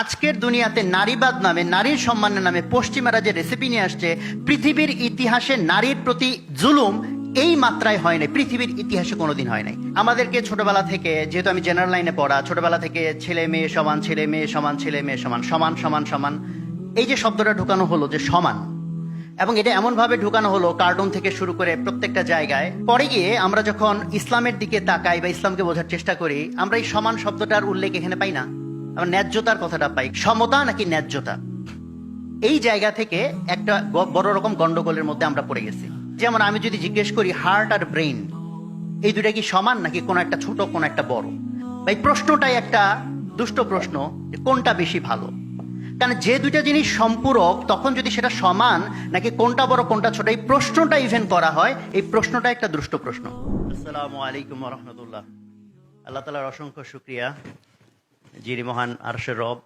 আজকের দুনিয়াতে নারীবাদ নামে, নারীর সম্মানের নামে পশ্চিমারা যে রেসিপি নিয়ে আসছে, পৃথিবীর ইতিহাসে নারীর প্রতি জুলুম এই মাত্রায় হয় নাই। পৃথিবীর ইতিহাসে কোনোদিন হয় নাই। আমাদেরকে ছোটবেলা থেকে, যেহেতু আমি জেনারেল লাইনে পড়া, ছোটবেলা থেকে ছেলে মেয়ে সমান, ছেলে মেয়ে সমান, ছেলে মেয়ে সমান সমান সমান সমান, এই যে শব্দটা ঢুকানো হলো যে সমান, এবং এটা এমনভাবে ঢুকানো হলো কার্টুন থেকে শুরু করে প্রত্যেকটা জায়গায়, পরে গিয়ে আমরা যখন ইসলামের দিকে তাকাই বা ইসলামকে বোঝার চেষ্টা করি, আমরা এই সমান শব্দটার উল্লেখ এখানে পাই না। আমরা ন্যায্যতার কথাটা পাই। সমতা নাকি ন্যায্যতা? এই জায়গা থেকে একটা বড় রকম গন্ডগোলের মধ্যে আমরা পড়ে গেছি। যেমন আমি যদি জিজ্ঞেস করি হার্ট আর ব্রেন এই দুটা কি সমান নাকি কোন একটা ছোট, কোন একটা বড়? এই প্রশ্নটাই একটা দুষ্ট প্রশ্ন কোনটা বেশি ভালো? কারণ যে দুইটা জিনিস সম্পূরক, তখন যদি সেটা সমান নাকি কোনটা বড়, কোনটা ছোট, এই প্রশ্নটা ইভেন করা হয়, এই প্রশ্নটা একটা দুষ্ট প্রশ্ন। আসসালামু আলাইকুম রহমতুল্লাহ। আল্লাহ তালার অসংখ্য শুক্রিয়া। যিনি মহান আরশের রব।